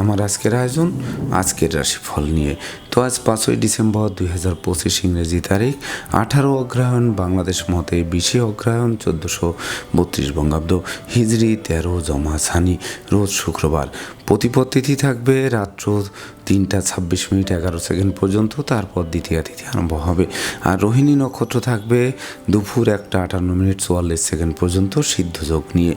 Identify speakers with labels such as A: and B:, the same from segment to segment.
A: আমার আজকের আয়োজন, আজকের রাশিফল নিয়ে। তো আজ পাঁচই ডিসেম্বর দুই হাজার পঁচিশ ইংরেজি তারিখ, আঠারো অগ্রহায়ণ বাংলাদেশ মতে বিশে অগ্রহায়ণ চোদ্দোশো বত্রিশ বঙ্গাব্দ, হিজড়ি তেরো জমা সানি রোজ শুক্রবার। প্রতিপদ তিথি থাকবে রাত্র তিনটা ছাব্বিশ মিনিট এগারো সেকেন্ড পর্যন্ত, তারপর দ্বিতীয় তিথি আরম্ভ হবে। আর রোহিণী নক্ষত্র থাকবে দুপুর একটা আটান্ন মিনিট চুয়াল্লিশ সেকেন্ড পর্যন্ত সিদ্ধ যোগ নিয়ে।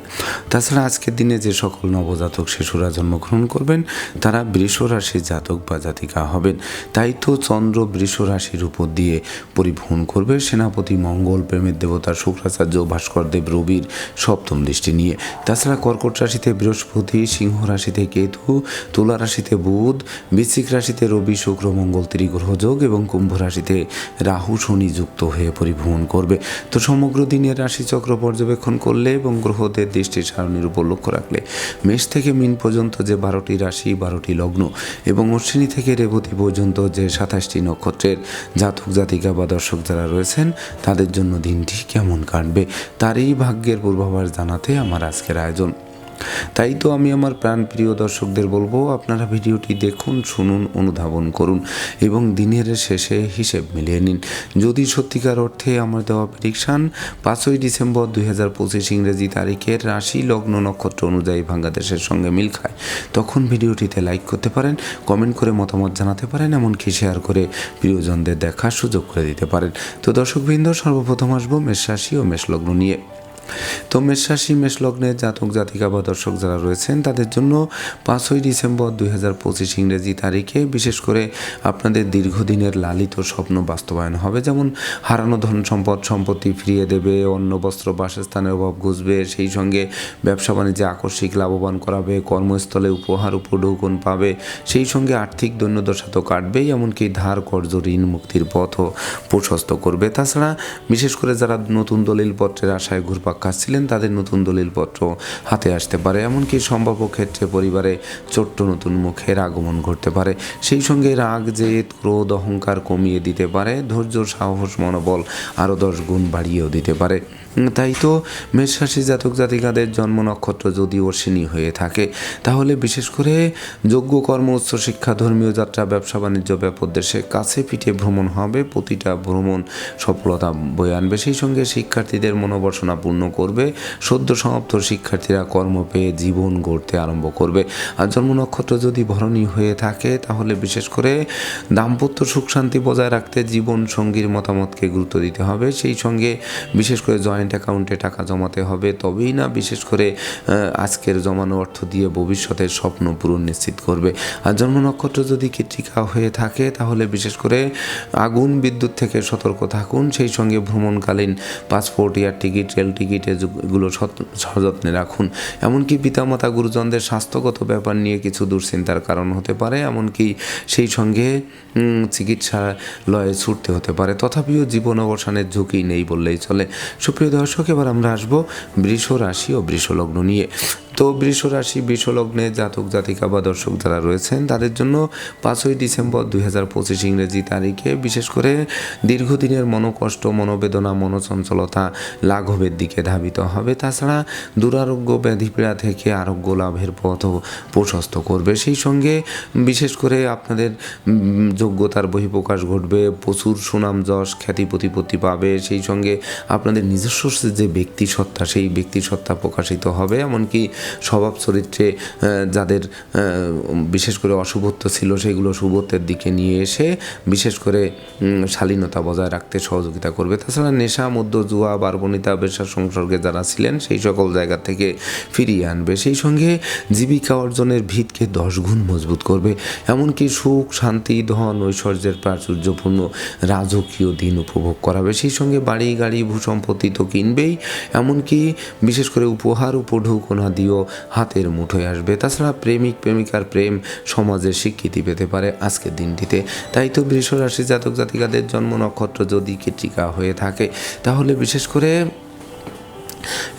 A: তাছাড়া আজকের দিনে যে সকল নবজাতক শিশুরা জন্মগ্রহণ করবেন তারা বৃষ রাশির জাতক বা জাতিকা হবেন। তাই তো চন্দ্র বৃষ রাশির উপর দিয়ে পরিবহন করবে সেনাপতি, মঙ্গল প্রেমের দেবতা, শুক্রাচার্য, ভাস্করদেব, রবির সপ্তম দৃষ্টি নিয়ে। তাছাড়া কর্কট রাশিতে বৃহস্পতি, সিংহ রাশিতে কেতু, তুলা রাশিতে বুধ, বৃশ্চিক রাশিতে রবি, শুক্র, মঙ্গল, ত্রিগ্রহ যোগ এবং কুম্ভ রাশিতে রাহু, শনি যুক্ত হয়ে পরিভ্রমণ করবে। তো সমগ্র দিনের রাশিচক্র পর্যবেক্ষণ করলে এবং গ্রহদের দৃষ্টি সারণীর উপর লক্ষ্য রাখলে মেষ থেকে মিন পর্যন্ত যে বারোটি রাশি বারোটি লগ্ন এবং অশ্বিনী থেকে রেবতী পর্যন্ত যে সাতাশটি নক্ষত্রের জাতক জাতিকা বা দর্শক যারা রয়েছেন, তাদের জন্য দিনটি কেমন কাটবে তার এই ভাগ্যের পূর্বাভাস জানাতে আমার আজকের আয়োজন। তাই তো আমি আমার প্রাণপ্রিয় দর্শকদের বলব, আপনারা ভিডিওটি দেখুন, শুনুন, অনুধাবন করুন এবং দিনের শেষে হিসেব মিলিয়ে নিন। যদি সত্যিকার অর্থে আমার দেওয়া প্রেডিকশান পাঁচই ডিসেম্বর দুই হাজার পঁচিশ ইংরেজি তারিখের রাশি লগ্ন নক্ষত্র অনুযায়ী বাংলাদেশের সঙ্গে মিল খায়, তখন ভিডিওটিতে লাইক করতে পারেন কমেন্ট করে মতামত জানাতে পারেন, এমনকি শেয়ার করে প্রিয়জনদের দেখার সুযোগ করে দিতে পারেন। তো দর্শকবৃন্দ, সর্বপ্রথম আসব মেষ রাশি ও মেষ লগ্ন নিয়ে। তো মেষরাশি মেষলগ্নের জাতক, জাতিকা বা দর্শক যারা রয়েছেন, তাদের জন্য পাঁচই ডিসেম্বর দুই হাজার পঁচিশ ইংরেজি তারিখে বিশেষ করে আপনাদের দীর্ঘদিনের লালিত স্বপ্ন বাস্তবায়ন হবে। যেমন হারানো ধন সম্পদ, সম্পত্তি ফিরিয়ে দেবে অন্য বস্ত্র, বাসস্থানের অভাব ঘুষবে, সেই সঙ্গে ব্যবসা বাণিজ্যে আকস্মিক লাভবান করাবে, কর্মস্থলে উপহার, উপঢৌকন পাবে, সেই সঙ্গে আর্থিক দৈন্যদশা তো কাটবেই, এমনকি ধার কর্য ঋণ, মুক্তির পথও প্রশস্ত করবে। তাছাড়া বিশেষ করে যারা নতুন দলিল পত্রের আশায় ঘুরপাক খাচ্ছিলেন তাদের নতুন দলিলপত্র হাতে আসতে পারে। এমনকি সম্ভাব্য ক্ষেত্রে পরিবারে ছোট্ট নতুন মুখের আগমন ঘটতে পারে। সেই সঙ্গে রাগ, জেদ, ক্রোধ, অহংকার কমিয়ে দিতে পারে। ধৈর্য, সাহস, মনোবল আরও দশ গুণ বাড়িয়েও দিতে পারে। তাই তো মেষরাশি জাতক জাতিকাদের জন্ম নক্ষত্র যদি অশ্বিনী হয়ে থাকে, তাহলে বিশেষ করে যোগ্য কর্ম, উচ্চ শিক্ষা, ধর্মীয় যাত্রা, ব্যবসা, বাণিজ্য ব্যাপদেশে কাছে পিঠে ভ্রমণ হবে, প্রতিটা ভ্রমণ সফলতা বয়ে আনবে। সেই সঙ্গে শিক্ষার্থীদের মনোবাসনা পূর্ণ করবে, সদ্য সমাপ্ত শিক্ষার্থীরা কর্ম পেয়ে জীবন গড়তে আরম্ভ করবে। আর জন্ম নক্ষত্র যদি ভরণী হয়ে থাকে, তাহলে বিশেষ করে দাম্পত্য সুখ শান্তি বজায় রাখতে জীবন সঙ্গীর মতামতকে গুরুত্ব দিতে হবে। সেই সঙ্গে বিশেষ করে জয়েন্ট অ্যাকাউন্টে টাকা জমাতে হবে, তবেই না বিশেষ করে আজকের জমানো অর্থ দিয়ে ভবিষ্যতের স্বপ্ন পূরণ নিশ্চিত করবে। আর জন্ম নক্ষত্র যদি কৃত্রিকা হয়ে থাকে, তাহলে বিশেষ করে আগুন, বিদ্যুৎ থেকে সতর্ক থাকুন। সেই সঙ্গে ভ্রমণকালীন passport, air ticket, rail ticket, এগুলো সযত্নে রাখুন। এমনকি পিতামাতা, গুরুজনদের স্বাস্থ্যগত ব্যাপার নিয়ে কিছু দুশ্চিন্তার কারণ হতে পারে, এমনকি সেই সঙ্গে চিকিৎসালয়ে ছুটতে হতে পারে। তথাপিও জীবন অবসানের ঝুঁকি নেই বললেই চলে। সুপ্রিয় দর্শক, এবার আমরা আসব বৃষ রাশি ও বৃষ লগ্ন নিয়ে। তো বৃষ রাশি, বৃষ লগ্নে জাতক, জাতিকা বা দর্শক যারা রয়েছেন, তাদের জন্য পাঁচই ডিসেম্বর দুই হাজার পঁচিশ ইংরেজি তারিখে বিশেষ করে দীর্ঘদিনের মনোকষ্ট, মনোবেদনা, মনোচঞ্চলতা লাঘবের দিকে ধাবিত হবে। তাছাড়া দুরারোগ্য ব্যাধিপীড়া থেকে আরোগ্য লাভের পথও প্রশস্ত করবে। সেই সঙ্গে বিশেষ করে আপনাদের যোগ্যতার বহিঃপ্রকাশ ঘটবে, প্রচুর সুনাম যশ, খ্যাতি, প্রতিপত্তি পাবে। সেই সঙ্গে আপনাদের নিজস্ব যে ব্যক্তি সত্তা, সেই ব্যক্তি সত্তা প্রকাশিত হবে। এমনকি স্বভাব চরিত্রে যাদের বিশেষ করে অশুভত্ব ছিল, সেগুলো শুভত্বের দিকে নিয়ে এসে বিশেষ করে শালীনতা বজায় রাখতে সহযোগিতা করবে। তাছাড়া নেশা মধ্য জুয়া বারবনিতা বেশা সংসর্গে যারা ছিলেন, সেই সকল জায়গা থেকে ফিরিয়ে আনবে। সেই সঙ্গে জীবিকা অর্জনের ভিতকে দশ গুণ মজবুত করবে। এমনকি সুখ, শান্তি, ধন, ঐশ্বর্যের প্রাচুর্যপূর্ণ রাজকীয় দিন উপভোগ করাবে। সেই সঙ্গে বাড়ি, গাড়ি, ভূসম্পত্তি তো কিনবেই, এমনকি বিশেষ করে উপহার উপঢৌকনা দিয়েও হাতের মুঠোয় আসবে। তাছাড়া প্রেমিক, প্রেমিকার প্রেম সমাজের স্বীকৃতি পেতে পারে আজকের দিনটিতে। তাই তো বৃষ রাশি জাতক জাতিকাদের জন্ম নক্ষত্র যদি কেটিকা হয়ে থাকে, তাহলে বিশেষ করে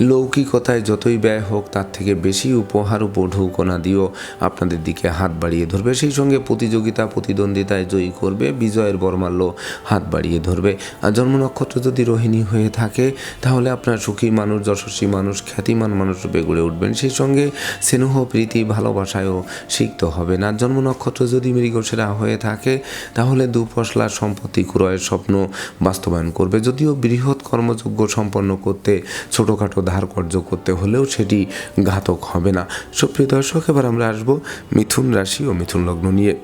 A: লৌকিকতায় যতই ব্যয় হোক, তার থেকে বেশি উপহার উপঢৌকনা দিয়েও আপনাদের দিকে হাত বাড়িয়ে ধরবে। সেই সঙ্গে প্রতিযোগিতা, প্রতিদ্বন্দ্বিতায় জয়ী করবে, বিজয়ের বর্মাল্য হাত বাড়িয়ে ধরবে। আর জন্ম নক্ষত্র যদি রোহিণী হয়ে থাকে, তাহলে আপনার সুখী মানুষ, যশস্বী মানুষ, খ্যাতিমান মানুষ রূপে গড়ে উঠবেন। সেই সঙ্গে স্নেহ, প্রীতি, ভালোবাসায়ও সিক্ত হবে না জন্ম নক্ষত্র যদি মৃগসেরা হয়ে থাকে, তাহলে দুপশলা সম্পত্তি ক্রয়ের স্বপ্ন বাস্তবায়ন করবে। যদিও বৃহৎ কর্মযোগ্য সম্পন্ন করতে ছোটোখাটো ধার কর্য করতে হলেও সেটি ঘাতক হবে না। সুপ্রিয় দর্শক, এবার আমরা আসব মিথুন রাশি ও মিথুন লগ্ন নিয়ে।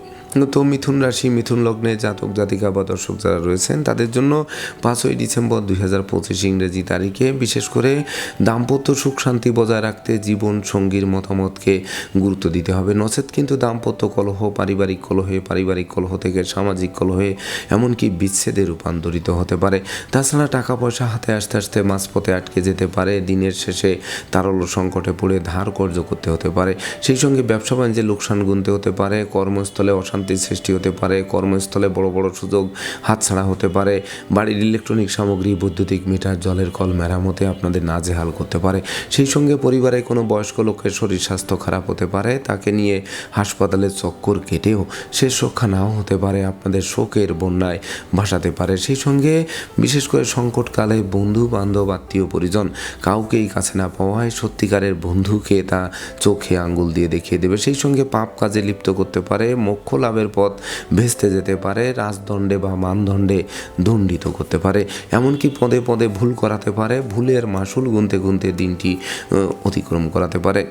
A: তো মিথুন রাশি, মিথুন লগ্নে জাতক, জাতিকা বা দর্শক যারা রয়েছেন, তাদের জন্য পাঁচই ডিসেম্বর দুই হাজার পঁচিশ ইংরেজি তারিখে বিশেষ করে দাম্পত্য সুখ শান্তি বজায় রাখতে জীবন সঙ্গীর মতামতকে গুরুত্ব দিতে হবে। নচেত কিন্তু দাম্পত্য কলহ, পারিবারিক কলহে, পারিবারিক কলহ থেকে সামাজিক কলহে এমনকি বিচ্ছেদে রূপান্তরিত হতে পারে। তাছাড়া টাকা পয়সা হাতে আসতে আসতে মাঝপথে আটকে যেতে পারে। দিনের শেষে তারল সংকটে পড়ে ধার কর্য করতে হতে পারে। সেই সঙ্গে ব্যবসা বাণিজ্যে লোকসান গুনতে হতে পারে। কর্মস্থলে অশান্তির সৃষ্টি হতে পারে, কর্মস্থলে বড় বড় সুযোগ হাতছাড়া হতে পারে, বাড়ির ইলেকট্রনিক সামগ্রী, বৈদ্যুতিক মিটার, জলের কল মেরামতে আপনাদের নাজেহাল করতে পারে। সেই সঙ্গে পরিবারে কোনো বয়স্ক লোকের শরীর, স্বাস্থ্য খারাপ হতে পারে, তাকে নিয়ে হাসপাতালে চক্কর কেটেও শেষ রক্ষা নাও হতে পারে, আপনাদের শোকের বন্যায় ভাসাতে পারে। সেই সঙ্গে বিশেষ করে সংকটকালে বন্ধু বান্ধব আত্মীয়, পরিজন কাউকেই কাছে না পাওয়ায় সত্যিকারের বন্ধুকে তা চোখে আঙ্গুল দিয়ে দেখিয়ে দেবে। সেই সঙ্গে পাপ কাজে লিপ্ত করতে পারে, মোক্ষ লাভের পথ ভেস্তে যেতে পারে, রাজদণ্ডে বা মানদণ্ডে দণ্ডিত করতে পারে। এমনকি পদে পদে ভুল করাতে পারে, ভুলের মাসুল গুনতে গুনতে দিনটি অতিক্রম করাতে পারে।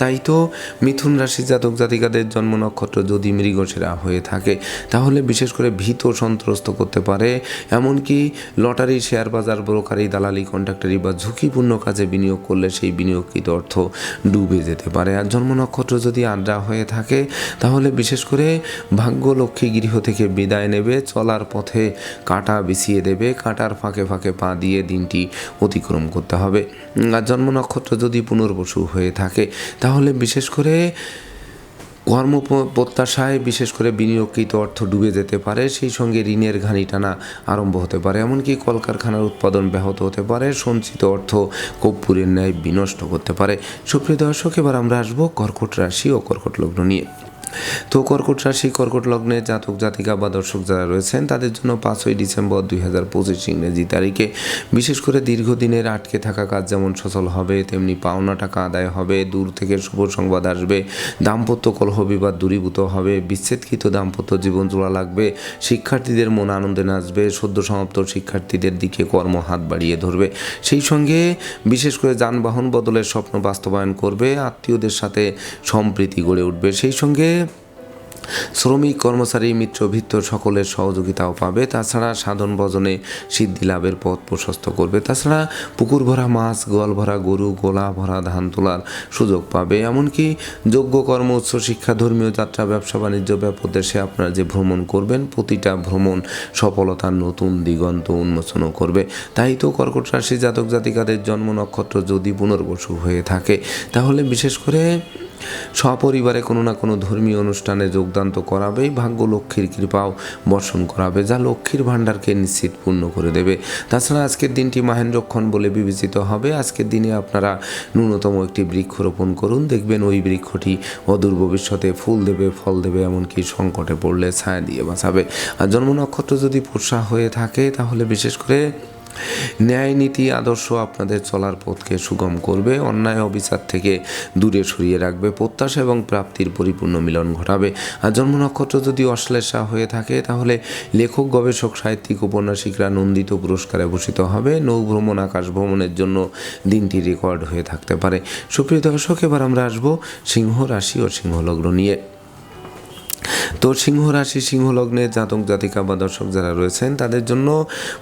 A: তাই তো মিথুন রাশি জাতক জাতিকাদের জন্ম নক্ষত্র যদি মৃগসেরা হয়ে থাকে, তাহলে বিশেষ করে ভীত সন্ত্রস্ত করতে পারে। এমনকি লটারি, শেয়ার বাজার, ব্রোকারি, দালালি, কন্ট্রাক্টারি বা ঝুঁকিপূর্ণ কাজে বিনিয়োগ করলে সেই বিনিয়োগকৃত অর্থ ডুবে যেতে পারে। আর জন্ম নক্ষত্র যদি আড্ডা হয়ে থাকে, তাহলে বিশেষ করে ভাগ্য লক্ষ্মী গৃহ থেকে বিদায় নেবে, চলার পথে কাঁটা বিছিয়ে দেবে, কাঁটার ফাঁকে ফাঁকে পা দিয়ে দিনটি অতিক্রম করতে হবে। আর জন্ম নক্ষত্র যদি পুনর্বসু হয়ে থাকে, তাহলে বিশেষ করে কর্ম প্রত্যাশায় বিশেষ করে বিনিয়োগকৃত অর্থ ডুবে যেতে পারে, সেই সঙ্গে ঋণের ঘানি টানা আরম্ভ হতে পারে। এমনকি কলকারখানার উৎপাদন ব্যাহত হতে পারে, সঞ্চিত অর্থ কর্পূরের ন্যায় বিনষ্ট করতে পারে। সুপ্রিয় দর্শক, এবার আমরা আসব কর্কট রাশি ও কর্কট লগ্ন নিয়ে। তো কর্কট রাশি, কর্কট লগ্নে জাতক, জাতিকা বা দর্শক যারা রয়েছেন, তাদের জন্য পাঁচই ডিসেম্বর দুই হাজার পঁচিশ ইংরেজি তারিখে। বিশেষ করে দীর্ঘদিনের আটকে থাকা কাজ যেমন সচল হবে, তেমনি পাওনা টাকা আদায় হবে, দূর থেকে শুভ সংবাদ আসবে, দাম্পত্য কলহ বিবাদ দূরীভূত হবে, বিচ্ছেদকৃত দাম্পত্য জীবন জোড়া লাগবে, শিক্ষার্থীদের মন আনন্দে নাচবে, সদ্য সমাপ্ত শিক্ষার্থীদের দিকে কর্ম হাত বাড়িয়ে ধরবে। সেই সঙ্গে বিশেষ করে যানবাহন বদলের স্বপ্ন বাস্তবায়ন করবে, আত্মীয়দের সাথে সম্প্রীতি গড়ে উঠবে। সেই সঙ্গে শ্রমিক, কর্মচারী, মিত্র ভিত্ত সকলের সহযোগিতাও পাবে। তাছাড়া সাধন ভজনে সিদ্ধি লাভের পথ প্রশস্ত করবে। তাছাড়া পুকুর ভরা মাছ, গোয়াল ভরা গরু, গোলা ভরা ধান তোলার সুযোগ পাবে। এমনকি যোগ্য কর্ম, উচ্চ শিক্ষা, ধর্মীয় যাত্রা, ব্যবসা, বাণিজ্য ব্যাপদেশে আপনারা যে ভ্রমণ করবেন, প্রতিটা ভ্রমণ সফলতার নতুন দিগন্ত উন্মোচনও করবে। তাই তো কর্কট রাশি জাতক জাতিকাদের জন্ম নক্ষত্র যদি পুনর্বসু হয়ে থাকে, তাহলে বিশেষ করে সপরিবারে কোনো না কোনো ধর্মীয় অনুষ্ঠানে যোগদান তো করাবেই ভাগ্য লক্ষ্মীর কৃপাও বর্ষণ করাবে, যা লক্ষ্মীর ভাণ্ডারকে নিশ্চিত পূর্ণ করে দেবে। তাছাড়া আজকের দিনটি মাহেন্দ্রক্ষণ বলে বিবেচিত হবে। আজকের দিনে আপনারা ন্যূনতম একটি বৃক্ষ রোপণ করুন। দেখবেন ওই বৃক্ষটি অদূর ভবিষ্যতে ফুল দেবে, ফল দেবে, এমনকি সংকটে পড়লে ছায়া দিয়ে বাঁচাবে। আর জন্ম নক্ষত্র যদি পোষা হয়ে থাকে, তাহলে বিশেষ করে ন্যায় নীতি, আদর্শ আপনাদের চলার পথকে সুগম করবে, অন্যায় অবিচার থেকে দূরে সরিয়ে রাখবে, প্রত্যাশা এবং প্রাপ্তির পরিপূর্ণ মিলন ঘটাবে। আর জন্ম নক্ষত্র যদি অশ্লেষা হয়ে থাকে, তাহলে লেখক, গবেষক, সাহিত্যিক, উপন্যাসিকরা নন্দিত পুরস্কারে ভূষিত হবে। নৌ ভ্রমণ আকাশ ভ্রমণের জন্য দিনটি রেকর্ড হয়ে থাকতে পারে। সুপ্রিয় দর্শক, এবার আমরা আসব সিংহ রাশি ও সিংহলগ্ন নিয়ে। তো সিংহ রাশি, সিংহ লগ্নে জাতক, জাতিকা বা দর্শক যারা রয়েছেন, তাদের জন্য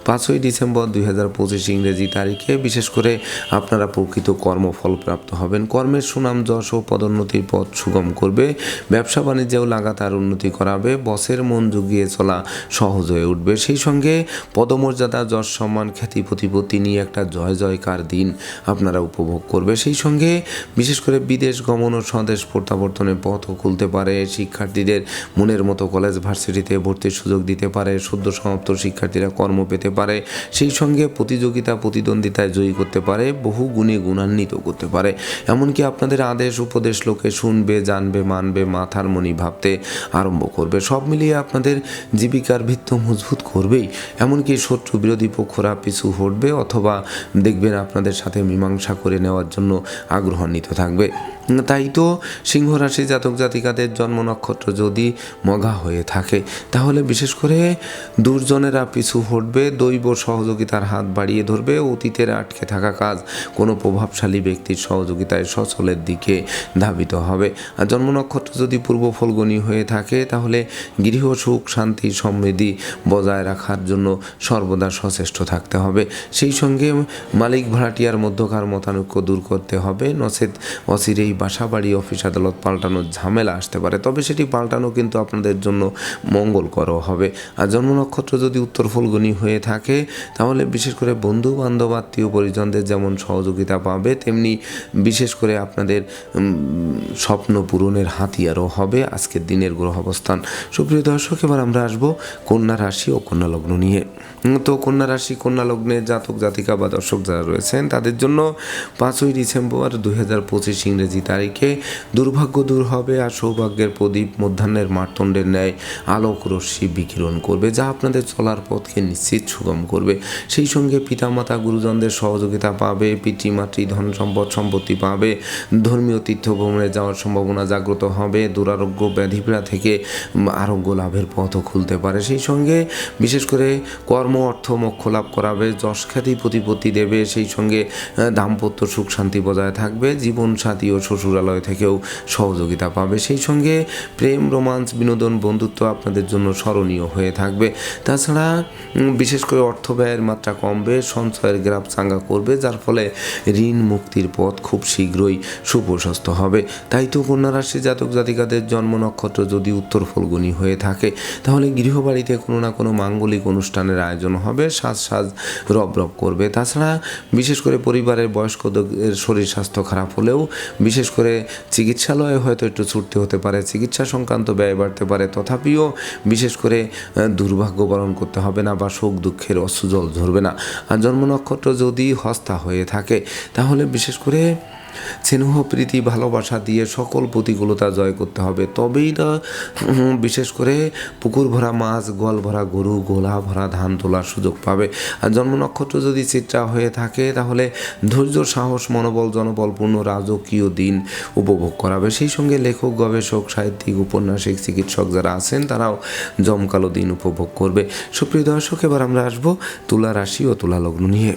A: পাঁচই ডিসেম্বর দুই হাজার পঁচিশ ইংরেজি তারিখে বিশেষ করে আপনারা প্রকৃত কর্মফল প্রাপ্ত হবেন। কর্মের সুনাম, যশ ও পদোন্নতির পথ সুগম করবে। ব্যবসা বাণিজ্যেও লাগাতার উন্নতি করাবে। বসের মন জুগিয়ে চলা সহজ হয়ে উঠবে। সেই সঙ্গে পদমর্যাদা, যশ সম্মান, খ্যাতি, প্রতিপত্তি নিয়ে একটা জয় জয়কার দিন আপনারা উপভোগ করবে। সেই সঙ্গে বিশেষ করে বিদেশ গমন ও স্বদেশ প্রত্যাবর্তনের পথও খুলতে পারে শিক্ষার্থীদের। মনের মতো কলেজ ভার্সিটিতে ভর্তির সুযোগ দিতে পারে সদ্য সমাপ্ত শিক্ষার্থীরা কর্ম পেতে পারে, সেই সঙ্গে প্রতিযোগিতা, প্রতিদ্বন্দ্বিতায় জয়ী করতে পারে, বহু গুণে গুণান্বিত করতে পারে। এমনকি আপনাদের আদেশ, উপদেশ, লোকে শুনবে, জানবে, মানবে, মাথার মনি ভাবতে আরম্ভ করবে। সব মিলিয়ে আপনাদের জীবিকার ভিত্ত মজবুত করবেই। এমনকি শত্রু বিরোধী পক্ষরা পিছু হটবে অথবা দেখবেন আপনাদের সাথে মীমাংসা করে নেওয়ার জন্য আগ্রহান্বিত থাকবে। তাই তো সিংহ রাশি জাতক জাতিকাদের জন্ম নক্ষত্র যদি মগা হয়ে থাকে। তাহলে বিশেষ করে দুর্জনেরা পিছু হটবে, দৈব সহযোগিতার হাত বাড়িয়ে ধরবে, অতীতের আটকে থাকা কাজ কোনো প্রভাবশালী ব্যক্তির সহযোগিতায় সচলের দিকে ধাবিত হবে। আর জন্ম নক্ষত্র যদি পূর্ব ফলগণী হয়ে থাকে, তাহলে গৃহ সুখ, শান্তি, সমৃদ্ধি বজায় রাখার জন্য সর্বদা সচেষ্ট থাকতে হবে। সেই সঙ্গে মালিক ভাড়াটিয়ার মধ্যকার মতানৈক্য দূর করতে হবে। নচেত অচিরেই বাসা বাড়ি, অফিস আদালত পাল্টানোর ঝামেলা আসতে পারে। তবে সেটি পাল্টানো কিন্তু আপনাদের জন্য মঙ্গলকরও হবে। আর জন্ম নক্ষত্র যদি উত্তর ফলগুনি হয়ে থাকে, তাহলে বিশেষ করে বন্ধু বান্ধব আত্মীয় পরিজনদের যেমন সহযোগিতা পাবে, তেমনি বিশেষ করে আপনাদের স্বপ্ন পূরণের হাতিয়ারও হবে আজকের দিনের গ্রহ অবস্থান সুপ্রিয় দর্শক, এবার আমরা আসব কন্যা রাশি ও কন্যা লগ্ন নিয়ে। তো কন্যা রাশি, কন্যা লগ্নে জাতক, জাতিকা বা দর্শক যারা রয়েছেন, তাদের জন্য পাঁচই ডিসেম্বর দুই হাজার পঁচিশ ইংরেজি তারিখে দুর্ভাগ্য দূর হবে আর সৌভাগ্যের প্রদীপ মধ্যাহ্নের মারতণ্ডের ন্যায় আলোক রশ্মি বিকিরণ করবে, যা আপনাদের চলার পথকে নিশ্চিত সুগম করবে। সেই সঙ্গে পিতামাতা গুরুজনদের সহযোগিতা পাবে, পিতৃমাতৃ ধন সম্পদ সম্পত্তি পাবে, ধর্মীয় তীর্থ ভ্রমণে যাওয়ার সম্ভাবনা জাগ্রত হবে, দুরারোগ্য ব্যাধিপীড়া থেকে আরোগ্য লাভের পথও খুলতে পারে। সেই সঙ্গে বিশেষ করে কর্ম, অর্থ, মোক্ষ লাভ করাবে, যশ খ্যাতি, প্রতিপত্তি দেবে, সেই সঙ্গে দাম্পত্য সুখ শান্তি বজায় থাকবে জীবন সাথী ও শ্বশুরালয় থেকেও সহযোগিতা পাবে। সেই সঙ্গে প্রেম রোমান্স বিনোদন বন্ধুত্ব আপনাদের জন্য স্মরণীয় হয়ে থাকবে। তাছাড়া বিশেষ করে অর্থ ব্যয়ের মাত্রা কমবে, সঞ্চয়ের গ্রাফ চাঙ্গা করবে, যার ফলে ঋণ মুক্তির পথ খুব শীঘ্রই সুপ্রশস্ত হবে। তাই তো কন্যা রাশি জাতক জাতিকাদের জন্ম নক্ষত্র যদি উত্তর ফলগুনি হয়ে থাকে, তাহলে গৃহবাড়িতে কোনো না কোনো মাঙ্গলিক অনুষ্ঠানের আয়োজন হবে সাজ সাজ রব রব করবে। তাছাড়া, বিশেষ করে পরিবারের বয়স্কদের শরীর স্বাস্থ্য খারাপ হলেও, বিশেষ করে চিকিৎসালয়ে হয়তো একটু ছুটতে হতে পারে। চিকিৎসা সংক্রান্ত ব্যয় বাড়তে পারে। তথাপিও বিশেষ করে দুর্ভাগ্য বরণ করতে হবে না বা শোক দুঃখের অশ্রুজল ধরবে না। আর জন্ম নক্ষত্র যদি হস্তা হয়ে থাকে, তাহলে বিশেষ করে স্নেহ, প্রীতি, ভালোবাসা দিয়ে সকল প্রতিকূলতা জয় করতে হবে। তবেই না বিশেষ করে পুকুর ভরা মাছ, গোয়াল ভরা গরু, গোলা ভরা ধান তোলার সুযোগ পাবে। আর জন্ম নক্ষত্র যদি চিত্রা হয়ে থাকে, তাহলে ধৈর্য, সাহস, মনোবল, জনবলপূর্ণ রাজকীয় দিন উপভোগ করাবে। সেই সঙ্গে লেখক, গবেষক, সাহিত্যিক, উপন্যাসিক, চিকিৎসক যারা আছেন, তারাও জমকালো দিন উপভোগ করবে। সুপ্রিয় দর্শক, এবার আমরা আসব তুলা রাশি ও তুলা লগ্ন নিয়ে।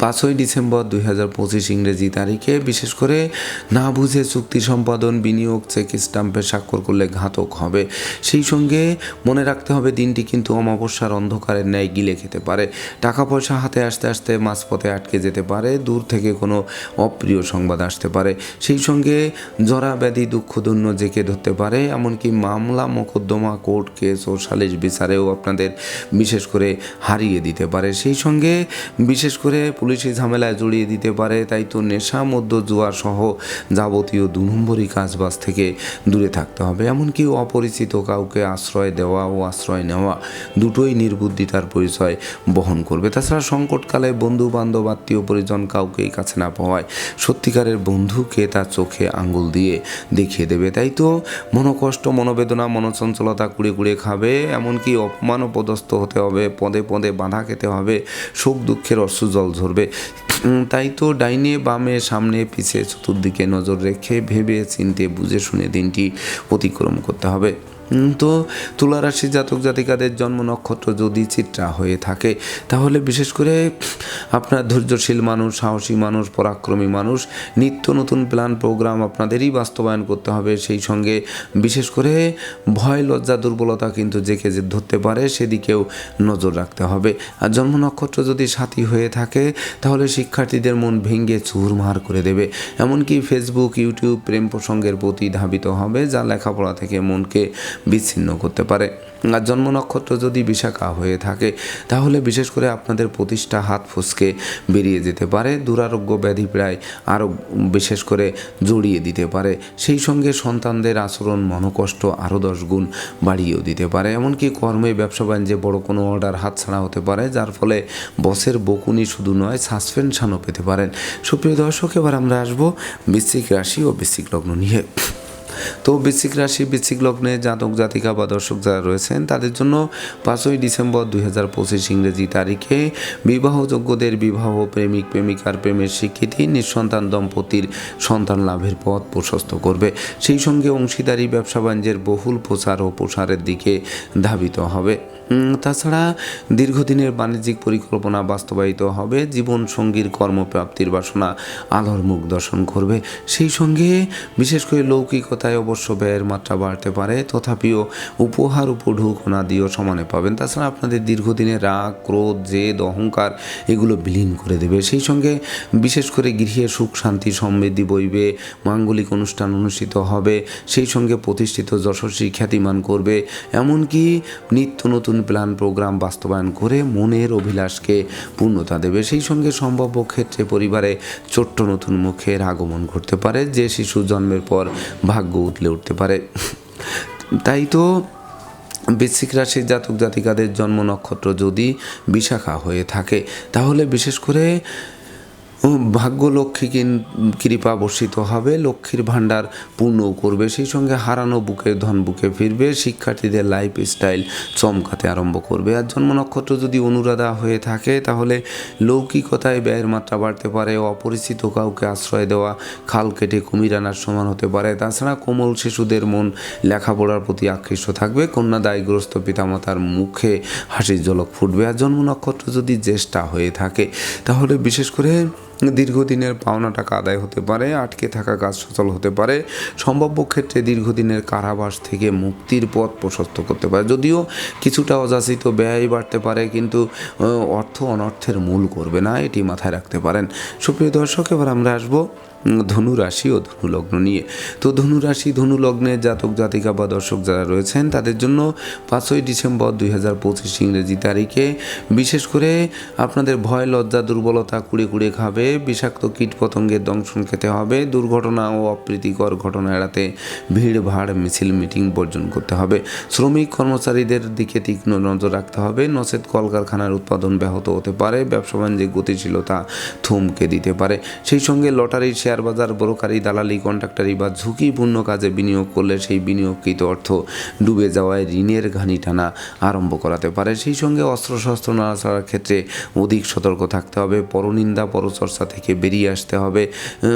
A: পাঁচই ডিসেম্বর দুই হাজার পঁচিশ ইংরেজি তারিখে বিশেষ করে না বুঝে চুক্তি সম্পাদন, বিনিয়োগ, চেক স্টাম্পে স্বাক্ষর করলে ঘাতক হবে। সেই সঙ্গে মনে রাখতে হবে দিনটি কিন্তু অমাবস্যার অন্ধকারের ন্যায় গিলে খেতে পারে। টাকা পয়সা হাতে আসতে আসতে মাঝপথে আটকে যেতে পারে, দূর থেকে কোনো অপ্রিয় সংবাদ আসতে পারে। সেই সঙ্গে জরা ব্যাধি দুঃখদন্য জেকে ধরতে পারে, এমনকি মামলা, মোকদ্দমা, কোর্ট কেস ও সালিশ বিচারেও আপনাদের বিশেষ করে হারিয়ে দিতে পারে। সেই সঙ্গে বিশেষ করে পুলিশি ঝামেলায় জড়িয়ে দিতে পারে, তাই তো নেশা মধ্য জুয়া সহ যাবতীয় দু নম্বরই কাজবাজ থেকে দূরে থাকতে হবে। এমনকি অপরিচিত কাউকে আশ্রয় দেওয়া ও আশ্রয় নেওয়া দুটোই নির্বুদ্ধিতার পরিচয় বহন করবে। তাছাড়া সংকটকালে বন্ধু বান্ধব আত্মীয় পরিজন কাউকেই কাছে না পাওয়ায় সত্যিকারের বন্ধুকে তার চোখে আঙ্গুল দিয়ে দেখিয়ে দেবে। তাই তো মনোকষ্ট, মনোবেদনা, মনোচঞ্চলতা কুড়ে কুড়ে খাবে। এমনকি অপমান পদস্থ হতে হবে, পদে পদে বাধা খেতে হবে সুখ দুঃখের অশ্রুজল ঝরবে। উম, তাই তো ডাইনে বামে সামনে পিছে চতুর্দিকে নজর রেখে ভেবে চিনতে বুঝে শুনে দিনটি অতিক্রম করতে হবে। তো তুলা রাশি জাতক জাতিকাদের জন্ম নক্ষত্র যদি চিত্রা হয়ে থাকে, তাহলে বিশেষ করে আপনার ধৈর্যশীল মানুষ, সাহসী মানুষ, পরাক্রমী মানুষ, নিত্য নতুন প্ল্যান প্রোগ্রাম আপনাদেরই বাস্তবায়ন করতে হবে। সেই সঙ্গে বিশেষ করে ভয়, লজ্জা, দুর্বলতা কিন্তু জেকে যে ধরতে পারে, সেদিকেও নজর রাখতে হবে। আর জন্ম নক্ষত্র যদি সাথী হয়ে থাকে, তাহলে শিক্ষার্থীদের মন ভেঙে চুরমার করে দেবে। এমনকি ফেসবুক ইউটিউব প্রেম প্রসঙ্গের প্রতি ধাবিত হবে, যা লেখাপড়া থেকে মনকে বিচ্ছিন্ন করতে পারে। আর জন্ম নক্ষত্র যদি বিশাখা হয়ে থাকে, তাহলে বিশেষ করে আপনাদের প্রতিষ্ঠা হাত ফসকে বেরিয়ে যেতে পারে, দুরারোগ্য ব্যাধি প্রায় আরও বিশেষ করে জড়িয়ে দিতে পারে। সেই সঙ্গে সন্তানদের আচরণ, মনোকষ্ট আরও দশ গুণ বাড়িয়েও দিতে পারে। এমনকি কর্মে, ব্যবসা বাণিজ্যে বড় কোনো অর্ডার হাতছাড়া হতে পারে, যার ফলে বসের বকুনি শুধু নয়, সাসপেনশনও পেতে পারেন। সুপ্রিয় দর্শক, এবার আমরা আসব বৃশ্চিক রাশি ও বৃশ্চিক লগ্ন নিয়ে। তো বৃশ্চিক রাশি, বৃশ্চিক লগ্নে জাতক, জাতিকা বা দর্শক যারা রয়েছেন, তাদের জন্য পাঁচই ডিসেম্বর দুই হাজার পঁচিশ ইংরেজি তারিখে বিবাহযোগ্যদের বিবাহ প্রেমিক, প্রেমিকার প্রেমের স্বীকৃতি, নিঃসন্তান দম্পতির সন্তান লাভের পথ প্রশস্ত করবে। সেই সঙ্গে অংশীদারি, ব্যবসা বাণিজ্যের বহুল প্রচার ও প্রসারের দিকে ধাবিত হবে। তাছাড়া দীর্ঘদিনের বাণিজ্যিক পরিকল্পনা বাস্তবায়িত হবে। জীবন সঙ্গীর কর্মপ্রাপ্তির বাসনা আলোর মুখ দর্শন করবে। সেই সঙ্গে বিশেষ করে লৌকিকতায় অবশ্য ব্যয়ের মাত্রা বাড়তে পারে, তথাপিও উপহার উপঢৌকনা দিয়েও সমানে পাবেন। তাছাড়া আপনাদের দীর্ঘদিনের রাগ, ক্রোধ, জেদ, অহংকার এগুলো বিলীন করে দেবে। সেই সঙ্গে বিশেষ করে গৃহে সুখ, শান্তি, সমৃদ্ধি বইবে, মাঙ্গলিক অনুষ্ঠান অনুষ্ঠিত হবে, সেই সঙ্গে প্রতিষ্ঠিত যশস্বী খ্যাতিমান করবে। এমনকি নিত্য নতুন প্ল্যান, প্রোগ্রাম বাস্তবায়ন করে মনের অভিলাষকে পূর্ণতা দেবে। সেই সঙ্গে সম্ভাব্য ক্ষেত্রে পরিবারে ছোট্ট নতুন মুখের আগমন ঘটতে পারে। যে শিশু জন্মের পর ভাগ্য উতলে উঠতে পারে। তাই তো বৃশ্চিক রাশির জাতক জাতিকাদের জন্ম নক্ষত্র যদি বিশাখা হয়ে থাকে, তাহলে বিশেষ করে উম, ভাগ্য লক্ষ্মী কিন- কৃপা বর্ষিত হবে লক্ষ্মীর ভাণ্ডার পূর্ণ করবে সেই সঙ্গে হারানো বুকের ধন বুকে ফিরবে শিক্ষার্থীদের লাইফ স্টাইল চমকাতে আরম্ভ করবে। আর জন্ম নক্ষত্র যদি অনুরাধা হয়ে থাকে তাহলে লৌকিকতায় ব্যয়ের মাত্রা বাড়তে পারে অপরিচিত কাউকে আশ্রয় দেওয়া খাল কেটে কুমির আনার সমান হতে পারে। তাছাড়া কোমল শিশুদের মন লেখাপড়ার প্রতি আকৃষ্ট থাকবে কন্যা দায়গ্রস্ত পিতামাতার মুখে হাসির ঝলক ফুটবে। আর জন্ম নক্ষত্র যদি জ্যেষ্ঠা হয়ে থাকে তাহলে বিশেষ করে দীর্ঘদিনের পাওনা টাকা আদায় হতে পারে, আটকে থাকা কাজ সচল হতে পারে, সম্ভাব্য ক্ষেত্রে দীর্ঘদিনের কারাবাস থেকে মুক্তির পথ প্রশস্ত করতে পারে। যদিও কিছুটা অযাচিত ব্যয় বাড়তে পারে, কিন্তু অর্থ অনর্থের মূল করবে না, এটি মাথায় রাখতে পারেন। সুপ্রিয় দর্শক, এবার আমরা আসব ধনু রাশি ও ধনু লগ্ন নিয়ে। তো ধনু রাশি ধনু লগ্নের জাতক, জাতিকা বা দর্শক যারা রয়েছেন, তাদের জন্য পাঁচই ডিসেম্বর দুই হাজার পঁচিশ ইংরেজি তারিখে বিশেষ করে আপনাদের ভয়, লজ্জা, দুর্বলতা কুড়ে কুড়ে খাবে, বিষাক্ত কীট পতঙ্গের দংশন খেতে হবে, দুর্ঘটনা ও অপ্রীতিকর ঘটনা এড়াতে ভিড়, ভাড়, মিছিল, মিটিং বর্জন করতে হবে, শ্রমিক, কর্মচারীদের দিকে তীক্ষ্ণ নজর রাখতে হবে, নচেত কলকারখানার উৎপাদন ব্যাহত হতে পারে, ব্যবসা বাণিজ্যে গতিশীলতা থমকে দিতে পারে, সেই সঙ্গে লটারি শেয়ার বাজার ব্রোকারি দালালি কন্ট্রাক্টারি বা ঝুঁকিপূর্ণ কাজে বিনিয়োগ করলে সেই বিনিয়োগকৃত অর্থ ডুবে যাওয়ায় ঋণের ঘানি টানা আরম্ভ করাতে পারে। সেই সঙ্গে অস্ত্রশস্ত্র নাড়াচাড়ার ক্ষেত্রে অধিক সতর্ক থাকতে হবে। পরনিন্দা পরচর্চা থেকে বেরিয়ে আসতে হবে।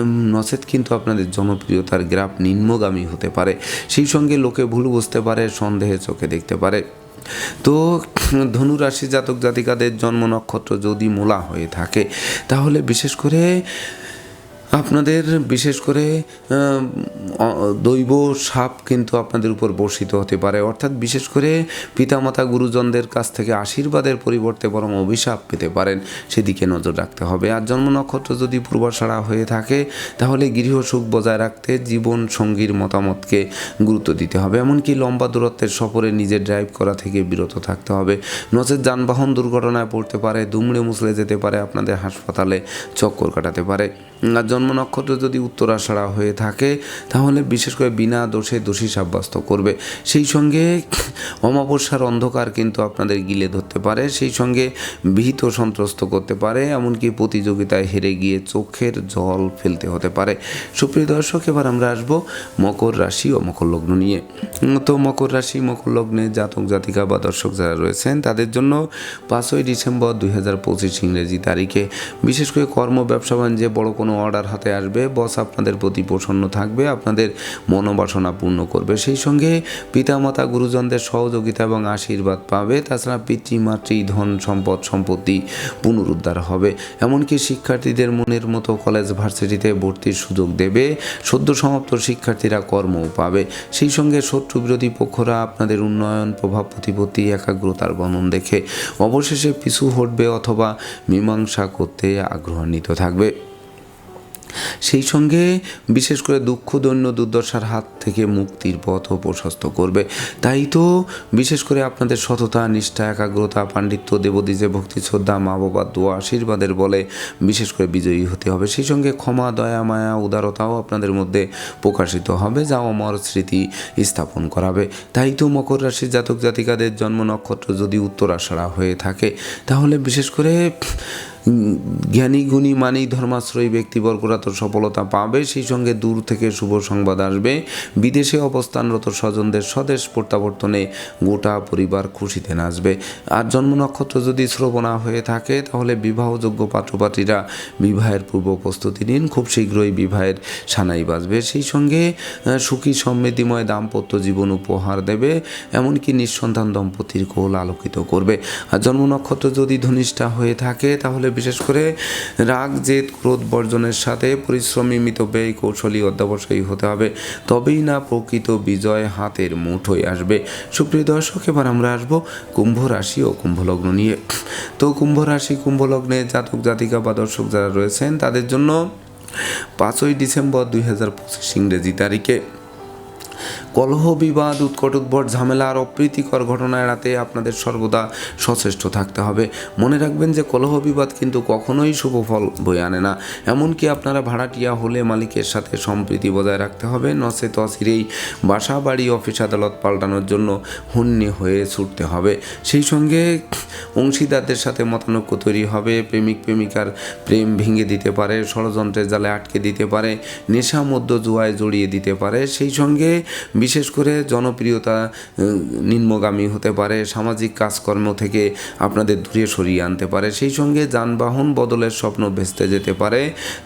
A: নচেত কিন্তু আপনাদের জনপ্রিয়তার গ্রাফ নিম্নগামী হতে পারে। সেই সঙ্গে লোকে ভুল বুঝতে পারে, সন্দেহে চোখে দেখতে পারে। তো, ধনুরাশি জাতক জাতিকাদের জন্ম নক্ষত্র যদি মূলা হয়ে থাকে, তাহলে বিশেষ করে আপনাদের বিশেষ করে দৈব সাপ কিন্তু আপনাদের উপর বর্ষিত হতে পারে। অর্থাৎ বিশেষ করে পিতামাতা গুরুজনদের কাছ থেকে আশীর্বাদের পরিবর্তে বরং অভিশাপ পেতে পারেন, সেদিকে নজর রাখতে হবে। আর জন্ম নক্ষত্র যদি পূর্বাশাড়া হয়ে থাকে, তাহলে গৃহ সুখ বজায় রাখতে জীবন সঙ্গীর মতামতকে গুরুত্ব দিতে হবে। এমনকি লম্বা দূরত্বের সফরে নিজে ড্রাইভ করা থেকে বিরত থাকতে হবে। নচেত যানবাহন দুর্ঘটনায় পড়তে পারে, দুমড়ে মুছলে যেতে পারে, আপনাদের হাসপাতালে চক্কর কাটাতে পারে। জন্ম নক্ষত্র যদি উত্তরাষাড়া হয়ে থাকে, তাহলে বিশেষ করে বিনা দোষে দোষী সাব্যস্ত করবে। সেই সঙ্গে অমাবস্যার অন্ধকার কিন্তু আপনাদের গিলে ধরতে পারে, সেই সঙ্গে ভীত সন্ত্রস্ত করতে পারে, এমনকি প্রতিযোগিতায় হেরে গিয়ে চোখের জল ফেলতে হতে পারে। সুপ্রিয় দর্শক, এবার আমরা আসব মকর রাশি ও মকর লগ্ন নিয়ে। তো মকর রাশি, মকর লগ্নে জাতক, জাতিকা বা দর্শক যারা রয়েছেন, তাদের জন্য পাঁচই ডিসেম্বর দুই হাজার পঁচিশ ইংরেজি তারিখে বিশেষ করে কর্ম, ব্যবসা, বাণিজ্যে বড় কোনো অর্ডার হাতে আসবে, বস আপনাদের প্রতি প্রসন্ন থাকবে, আপনাদের মনোবাসনা পূর্ণ করবে। সেই সঙ্গে পিতামাতা গুরুজনদের সহযোগিতা এবং আশীর্বাদ পাবে, তাছাড়া পিতৃমাতৃ ধন সম্পদ, সম্পত্তি পুনরুদ্ধার হবে। এমনকি শিক্ষার্থীদের মনের মতো কলেজ ভার্সিটিতে ভর্তির সুযোগ দেবে, সদ্য সমাপ্ত শিক্ষার্থীরা কর্মও পাবে। সেই সঙ্গে শত্রু বিরোধী পক্ষরা আপনাদের উন্নয়ন, প্রভাব, প্রতিপত্তি, একাগ্রতার বর্ণন দেখে অবশেষে পিছু হটবে অথবা মীমাংসা করতে আগ্রহান্বিত থাকবে। সেই সঙ্গে বিশেষ করে দুঃখ, দৈন্য, দুর্দশার হাত থেকে মুক্তির পথও প্রশস্ত করবে। তাই তো বিশেষ করে আপনাদের সততা, নিষ্ঠা, একাগ্রতা, পাণ্ডিত্য দেবদিজে ভক্তি, শ্রদ্ধা, মা বাবার দোয়া, আশীর্বাদের বলে বিশেষ করে বিজয়ী হতে হবে। সেই সঙ্গে ক্ষমা, দয়া, মায়া, উদারতাও আপনাদের মধ্যে প্রকাশিত হবে, যা অমর স্মৃতি স্থাপন করাবে। তাই তো মকর রাশির জাতক জাতিকাদের জন্ম নক্ষত্র যদি উত্তরাষাঢ়া হয়ে থাকে, তাহলে বিশেষ করে জ্ঞানী গুণী মানি ধর্মাশ্রয়ী ব্যক্তিবর্গরা তো সফলতা পাবে। সেই সঙ্গে দূর থেকে শুভ সংবাদ আসবে। বিদেশে অবস্থানরত স্বজনদের স্বদেশ প্রত্যাবর্তনে গোটা পরিবার খুশিতে নাচবে। আর জন্ম নক্ষত্র যদি শ্রবণা হয়ে থাকে, তাহলে বিবাহযোগ্য পাত্রপাত্রীরা বিবাহের পূর্ব প্রস্তুতি নিন। খুব শীঘ্রই বিবাহের সানাই বাজবে। সেই সঙ্গে সুখী, সমৃদ্ধিময় দাম্পত্য জীবন উপহার দেবে, এমনকি নিঃসন্তান দম্পতির কোল আলোকিত করবে। আর জন্ম নক্ষত্র যদি ধনিষ্ঠা হয়ে থাকে, তাহলে বিশেষ করে রাগ, জেদ, ক্রোধ বর্জনের সাথে পরিশ্রমী মিতব্যয়ী কৌশলী অধ্যাবসায়ী হতে হবে। তবেই না প্রকৃত বিজয় হাতের মুঠোয় আসবে। সুপ্রিয় দর্শক, এবার আমরা আসব কুম্ভ রাশি ও কুম্ভলগ্ন নিয়ে। তো কুম্ভ রাশি কুম্ভ লগ্নে জাতক, জাতিকা বা দর্শক যারা রয়েছেন, তাদের জন্য পাঁচই ডিসেম্বর দুই হাজার পঁচিশ ইংরেজি তারিখে কলহ, বিবাদ, উৎকট, উদ্ভট, ঝামেলা আর অপ্রীতিকর ঘটনা এড়াতে আপনাদের সর্বদা সচেষ্ট থাকতে হবে। মনে রাখবেন যে কলহ, বিবাদ কিন্তু কখনোই শুভ ফল বয়ে আনে না। এমনকি আপনারা ভাড়াটিয়া হলে মালিকের সাথে সম্প্রীতি বজায় রাখতে হবে। নসে তসিরেই বাসা, বাড়ি, অফিস, আদালত পাল্টানোর জন্য হুন্নি হয়ে ছুটতে হবে। সেই সঙ্গে অংশীদারদের সাথে মতানৈক্য তৈরি হবে। প্রেমিক, প্রেমিকার প্রেম ভেঙে দিতে পারে, ষড়যন্ত্রের জালে আটকে দিতে পারে, নেশা মধ্য জুয়ায় জড়িয়ে দিতে পারে। সেই সঙ্গে বিশেষ করে জনপ্রিয়তা নিম্নগামী হতে পারে, সামাজিক কাজকর্ম থেকে আপনাদের দূরে সরিয়ে আনতে পারে, সেই সঙ্গে যানবাহন বদলের স্বপ্ন ভেস্তে যেতে পারে,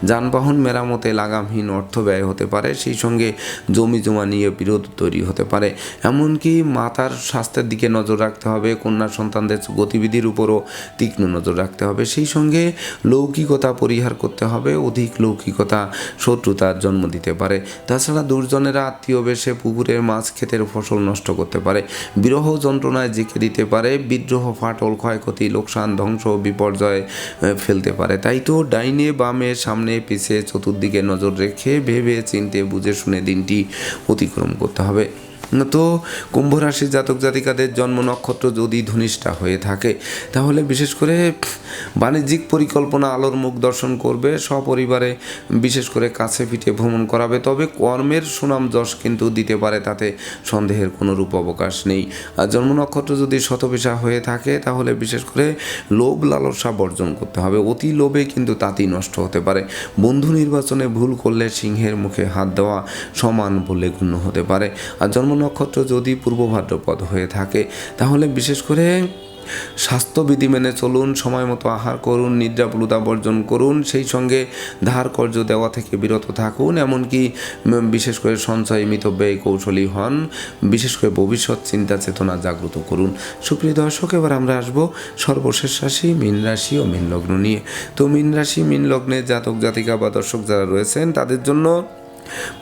A: যানবাহন মেরামতে লাগামহীন অর্থ ব্যয় হতে পারে, সেই সঙ্গে জমি জমা নিয়ে বিরোধ তৈরি হতে পারে। এমনকি মাতার স্বাস্থ্যের দিকে নজর রাখতে হবে, কন্যা সন্তানদের গতিবিধির উপরও তীক্ষ্ণ নজর রাখতে হবে, সেই সঙ্গে লৌকিকতা পরিহার করতে হবে, অধিক লৌকিকতা শত্রুতার জন্ম দিতে পারে। তাছাড়া দুর্জনেরা আত্মীয় বেশে পুকুরের মাছ ক্ষেতের ফসল নষ্ট করতে পারে। বিরহ যন্ত্রণায় জেঁকে দিতে পারে। বিদ্রোহ, ফাটল, ক্ষয়ক্ষতি, লোকসান, ধ্বংস, বিপর্যয় ফেলতে পারে। তাই তো ডাইনে বামে সামনে পিছে চতুর্দিকে নজর রেখে ভেবে চিনতে বুঝে শুনে দিনটি অতিক্রম করতে হবে। তো কুম্ভ রাশির জাতক জাতিকাদের জন্ম নক্ষত্র যদি ধনিষ্ঠা হয়ে থাকে, তাহলে বিশেষ করে বাণিজ্যিক পরিকল্পনা, আলোর মুখ দর্শন করবে, সপরিবারে বিশেষ করে কাছে পিঠে ভ্রমণ করাবে। তবে কর্মের সুনাম যশ কিন্তু দিতে পারে, তাতে সন্দেহের কোনো রূপ অবকাশ নেই। আর জন্ম নক্ষত্র যদি শতবিশা হয়ে থাকে, তাহলে বিশেষ করে লোভ লালসা বর্জন করতে হবে। অতি লোভে কিন্তু তাঁতি নষ্ট হতে পারে। বন্ধু নির্বাচনে ভুল করলে সিংহের মুখে হাত দেওয়া সমান বলে গণ্য হতে পারে। আর জন্ম নক্ষত্র যদি পূর্ব ভাদ্রপদ হয়ে থাকে, তাহলে বিশেষ করে স্বাস্থ্যবিধি মেনে চলুন, সময় মতো আহার করুন নিদ্রাপুলতা বর্জন করুন, সেই সঙ্গে ধার কর্য দেওয়া থেকে বিরত থাকুন, এমনকি বিশেষ করে সঞ্চয় মিতব্যয়ী কৌশলী হন, বিশেষ করে ভবিষ্যৎ চিন্তা চেতনা জাগ্রত করুন। সুপ্রিয় দর্শক, এবার আমরা আসব সর্বশেষ রাশি, মীন রাশি ও মীন লগ্ন নিয়ে। তো মীন রাশি, মীন লগ্নে জাতক জাতিকা বা দর্শক যারা রয়েছেন, তাদের জন্য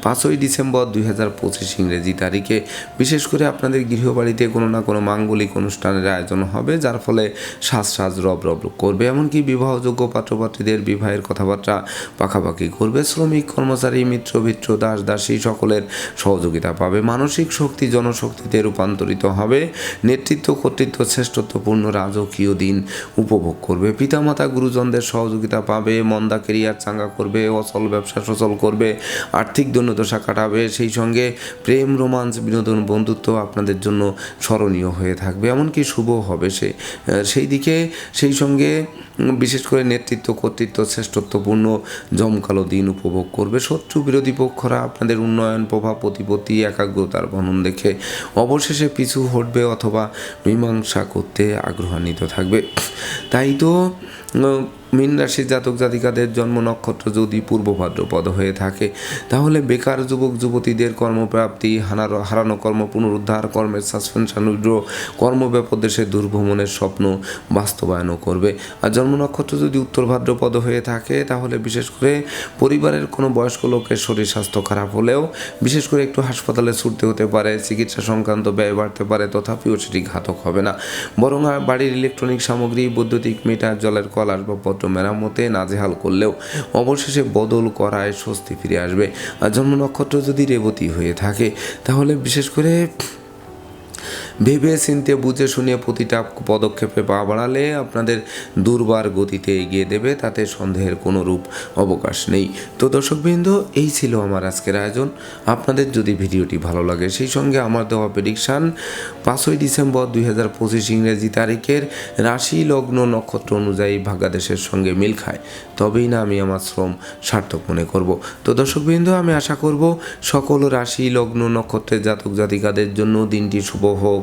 A: পাঁচই ডিসেম্বর দুই হাজার পঁচিশ ইংরেজি তারিখে। বিশেষ করে আপনাদের গৃহবাড়িতে কোনো না কোনো মাঙ্গলিক অনুষ্ঠানের আয়োজন হবে, যার ফলে সাজ সাজ রব রব করবে। এমনকি বিবাহযোগ্য পাত্রপাত্রীদের বিবাহের কথাবার্তা পাখাপাখি করবে। শ্রমিক, কর্মচারী, মিত্র, ভিত্র, দাস, দাসী সকলের সহযোগিতা পাবে। মানসিক শক্তি, জনশক্তিতে রূপান্তরিত হবে। নেতৃত্ব, কর্তৃত্ব, শ্রেষ্ঠত্বপূর্ণ রাজকীয় দিন উপভোগ করবে। পিতামাতা, গুরুজনদের সহযোগিতা পাবে, মন্দা কেরিয়ার চাঙ্গা করবে, অচল ব্যবসা সচল করবে আর্থিক দৈন্যদশা কাটাবে, সেই সঙ্গে প্রেম, রোমান্স, বিনোদন, বন্ধুত্ব আপনাদের জন্য স্মরণীয় হয়ে থাকবে। এমনকি শুভ হবে সে সেই দিকে, সেই সঙ্গে বিশেষ করে নেতৃত্ব, কর্তৃত্ব, শ্রেষ্ঠত্বপূর্ণ জমকালো দিন উপভোগ করবে। শত্রু বিরোধী পক্ষরা আপনাদের উন্নয়ন, প্রভাব, প্রতিপত্তি, একাগ্রতার বনন দেখে অবশেষে পিছু হটবে অথবা মীমাংসা করতে আগ্রহান্বিত থাকবে। তাই তো মীন রাশির জাতক জাতিকাদের জন্ম নক্ষত্র যদি পূর্ব ভাদ্রপদ হয়ে থাকে, তাহলে বেকার যুবক, যুবতীদের কর্মপ্রাপ্তি, হানার, হারানো কর্ম, পুনরুদ্ধার কর্মের সাসপেনশন উইড্র কর্মব্যাপক দেশে দুর্ভ্রমণের স্বপ্ন বাস্তবায়নও করবে। আর জন্ম নক্ষত্র যদি উত্তর ভাদ্রপদ হয়ে থাকে, তাহলে বিশেষ করে পরিবারের কোনো বয়স্ক লোকের শরীর স্বাস্থ্য খারাপ হলেও, বিশেষ করে একটু হাসপাতালে ছুটতে হতে পারে, চিকিৎসা সংক্রান্ত ব্যয় বাড়তে পারে, তথাপিও সেটি ঘাতক হবে না। বরং বাড়ির ইলেকট্রনিক সামগ্রী, বৈদ্যুতিক মিটার জলের কল আসবাবপত্র মেরামতে নাজেহাল করলেও অবশেষে বদল করায় স্বস্তি ফিরে আসবে। আর জন্ম নক্ষত্র যদি রেবতী হয়ে থাকে, তাহলে বিশেষ করে ভেবে চিনতে বুঝে শুনে প্রতিটা পদক্ষেপে পা বাড়ালে আপনাদের দুর্বার গতিতে এগিয়ে দেবে, তাতে সন্দেহের কোনো রূপ অবকাশ নেই। তো দর্শকবৃন্দ, এই ছিল আমার আজকের আয়োজন। আপনাদের যদি ভিডিওটি ভালো লাগে, সেই সঙ্গে আমার দেওয়া প্রেডিকশান পাঁচই ডিসেম্বর দুই হাজার পঁচিশ ইংরেজি তারিখের রাশি লগ্ন নক্ষত্র অনুযায়ী ভাগ্যাদেশের সঙ্গে মিল খায়। তবেই না আমি আমার শ্রম সার্থক মনে করব। তো দর্শকবৃন্দ, আমি আশা করব সকল রাশি লগ্ন নক্ষত্রের জাতক জাতিকাদের জন্য দিনটি শুভ হোক।